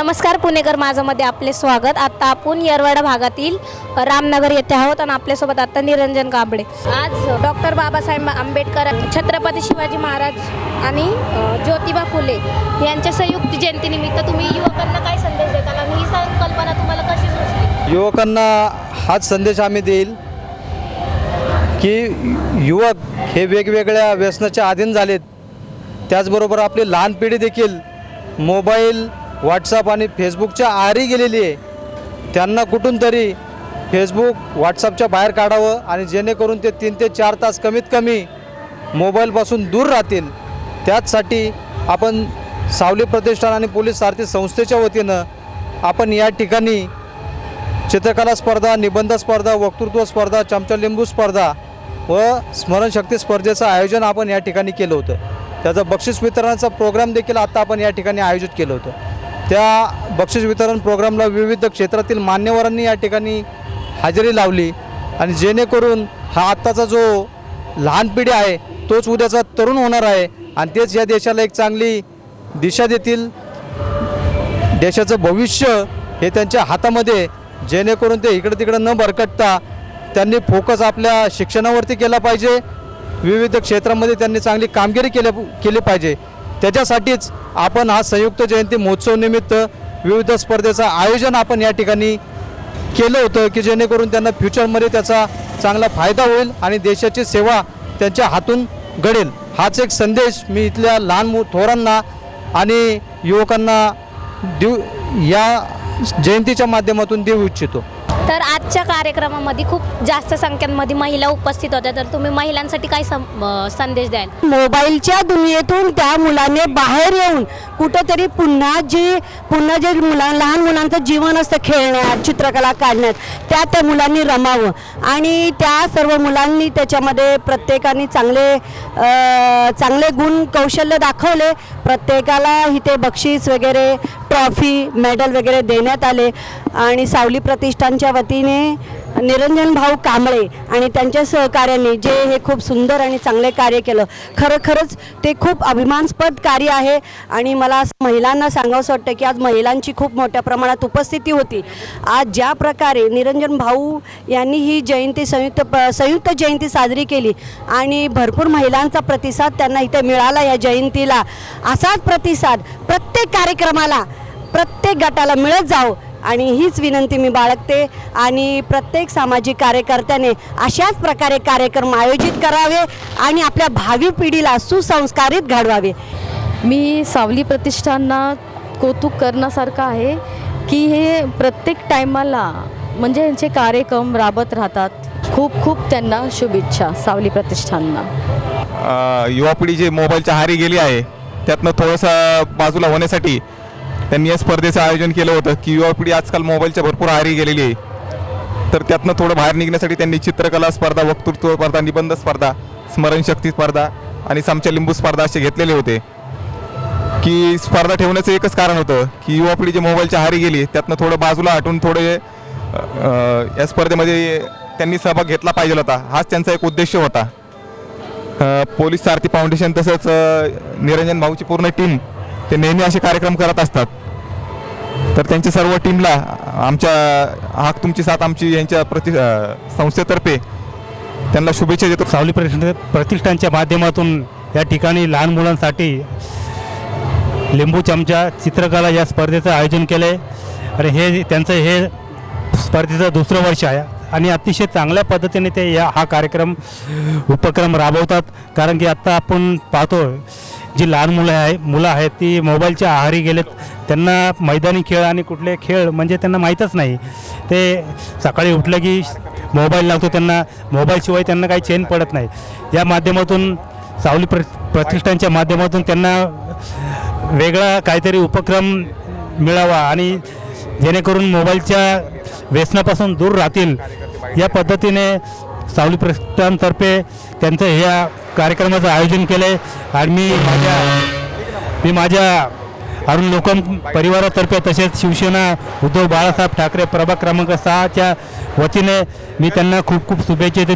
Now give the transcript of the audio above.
नमस्कार पुणेकर माझामध्ये आपले स्वागत. आता आपण येरवाडा भागातील रामनगर येथे आहोत आणि आपल्यासोबत आता निरंजन कांबळे. आज डॉक्टर बाबासाहेब आंबेडकर छत्रपती शिवाजी महाराज आणि ज्योतिबा फुले यांच्या संयुक्त जयंतीनिमित्त तुम्ही युवकांना काय संदेश देताल आणि ही संकल्पना तुम्हाला कशी सुचली? युवकांना हाच संदेश आम्ही देईल की युवक हे वेगवेगळ्या व्यसनाच्या अधीन झालेत. त्याचबरोबर आपली लहान पिढी देखील मोबाईल व्हॉट्सअप आणि फेसबुकच्या आहारी गेलेली आहे. त्यांना कुठून तरी फेसबुक व्हॉट्सअपच्या बाहेर काढावं आणि जेणेकरून ते तीन ते चार तास कमीत कमी मोबाईलपासून दूर राहतील. त्याचसाठी आपण सावली प्रतिष्ठान आणि पोलीस सारथी संस्थेच्या वतीनं आपण या ठिकाणी चित्रकला स्पर्धा निबंध स्पर्धा वक्तृत्व स्पर्धा चमचा लिंबू स्पर्धा व स्मरणशक्ती स्पर्धेचं आयोजन आपण या ठिकाणी केलं होतं. त्याचं बक्षीस वितरणाचा प्रोग्राम देखील आत्ता आपण या ठिकाणी आयोजित केलं होतं. त्या बक्षीस वितरण प्रोग्रामला विविध क्षेत्रातील मान्यवरांनी या ठिकाणी हजेरी लावली आणि जेणेकरून हा आत्ताचा जो लहान पिढी आहे तोच उद्याचा तरुण होणार आहे आणि तेच या देशाला एक चांगली दिशा देतील. देशाचं भविष्य हे त्यांच्या हातामध्ये जेणेकरून ते इकडं तिकडं न भरकटता त्यांनी फोकस आपल्या शिक्षणावरती केला पाहिजे. विविध क्षेत्रामध्ये त्यांनी चांगली कामगिरी केल्या केली पाहिजे. त्याच्यासाठीच आपण हा संयुक्त जयंती महोत्सव निमित्त विविध स्पर्धेचं आयोजन आपण या ठिकाणी केलं होतं की जेणेकरून त्यांना फ्युचरमध्ये त्याचा चांगला फायदा होईल आणि देशाची सेवा त्यांच्या हातून घडेल. हाच एक संदेश मी इथल्या लहान मु थोरांना आणि युवकांना देऊ या जयंतीच्या माध्यमातून देऊ इच्छितो. तर आजच्या कार्यक्रमामध्ये खूप जास्त संख्यांमध्ये महिला उपस्थित होत्या. तर तुम्ही महिलांसाठी काय सं- संदेश द्याल? मोबाईलच्या दुनियेतून त्या मुलाने बाहेर येऊन कुठंतरी पुन्हा जी पुन्हा जे मुला लहान मुलांचं जीवन असतं खेळण्यात चित्रकला काढण्यात त्या त्या मुलांनी रमावं. आणि त्या सर्व मुलांनी त्याच्यामध्ये प्रत्येकाने चांगले चांगले गुण कौशल्य दाखवले. प्रत्येकाला इथे बक्षीस वगैरे ट्रॉफी मेडल वगैरे देण्यात आले आणि सावली प्रतिष्ठानच्या वतीने निरंजन भाऊ कांबळे आणि त्यांच्या सहकार्याने जे हे खूप सुंदर आणि चांगले कार्य केलं. खरं खरंच ते खूप अभिमानास्पद कार्य आहे आणि मला असं महिलांना सांगावंसं वाटतं की आज महिलांची खूप मोठ्या प्रमाणात उपस्थिती होती. आज ज्या प्रकारे निरंजन भाऊ यांनी ही जयंती संयुक्त प- संयुक्त जयंती साजरी केली आणि भरपूर महिलांचा प्रतिसाद त्यांना इथे मिळाला या जयंतीला. असाच प्रतिसाद प्रत्येक कार्यक्रमाला प्रत्येक गटाला मिळत जावं आणि हीच विनंती मी बाळगते आणि प्रत्येक सामाजिक कार्यकर्त्याने अशाच प्रकारे कार्यक्रम आयोजित करावे आणि आपल्या भावी पिढीला सुसंस्कारित घडवावे. मी सावली प्रतिष्ठानना कौतुक करण्यासारखं आहे की हे प्रत्येक टायमाला म्हणजे यांचे कार्यक्रम राबत राहतात. खूप खूप त्यांना शुभेच्छा सावली प्रतिष्ठानना. युवा पिढी जे मोबाईलच्या आहारी गेली आहे त्यातनं थोडंसं बाजूला होण्यासाठी त्यांनी या स्पर्धेचं आयोजन केलं होतं. की युवा पिढी आजकाल मोबाईलच्या भरपूर आहारी गेलेली आहे. तर त्यातनं थोडं बाहेर निघण्यासाठी त्यांनी चित्रकला स्पर्धा वक्तृत्व स्पर्धा निबंध स्पर्धा स्मरणशक्ती स्पर्धा आणि सामच्या लिंबू स्पर्धा असे घेतलेले होते. की स्पर्धा ठेवण्याचं एकच कारण होतं की युवा पिढी जे मोबाईलच्या आहारी गेली त्यातनं थोडं बाजूला हटून थोडे या स्पर्धेमध्ये त्यांनी सहभाग घेतला पाहिजे होता. हाच त्यांचा एक उद्देश होता. पोलीस सारथी फाउंडेशन तसंच निरंजन भाऊची पूर्ण टीम ते नेहमी असे कार्यक्रम करत असतात. तर त्यांच्या सर्व टीमला आमच्या हाक तुमची साथ आमची यांच्या प्रति संस्थेतर्फे त्यांना शुभेच्छा देतो. सावली प्रतिष्ठान प्रतिष्ठानच्या माध्यमातून या ठिकाणी लहान मुलांसाठी लिंबू चमचा चित्रकला या स्पर्धेचं आयोजन केलं आहे आणि हे त्यांचं हे स्पर्धेचं दुसरं वर्ष आहे. आणि अतिशय चांगल्या पद्धतीने ते या हा कार्यक्रम उपक्रम राबवतात. कारण की आत्ता आपण पाहतो जी लहान मुलं आहे मुलं आहेत ती मोबाईलच्या आहारी गेलेत त्यांना मैदानी खेळ आणि कुठले खेळ म्हणजे त्यांना माहीतच नाही ते सकाळी उठलं की मोबाईल लागतो त्यांना मोबाईलशिवाय त्यांना काही चेन पडत नाही या माध्यमातून सावली प्र प्रतिष्ठानच्या माध्यमातून त्यांना वेगळा काहीतरी उपक्रम मिळावा आणि जेणेकरून मोबाईलच्या व्यसनापासून दूर राहतील या पद्धतीने सावली प्रतिष्ठानतर्फे त्यांचं ह्या कार्यक्रमाचं आयोजन केलं आहे आणि मी माझ्या मी माझ्या अरुण लोकम परिवारातर्फे तसेच शिवसेना उद्धव बाळासाहेब ठाकरे प्रभाग क्रमांक सहाच्या वतीने मी त्यांना खूप खूप शुभेच्छा देतो.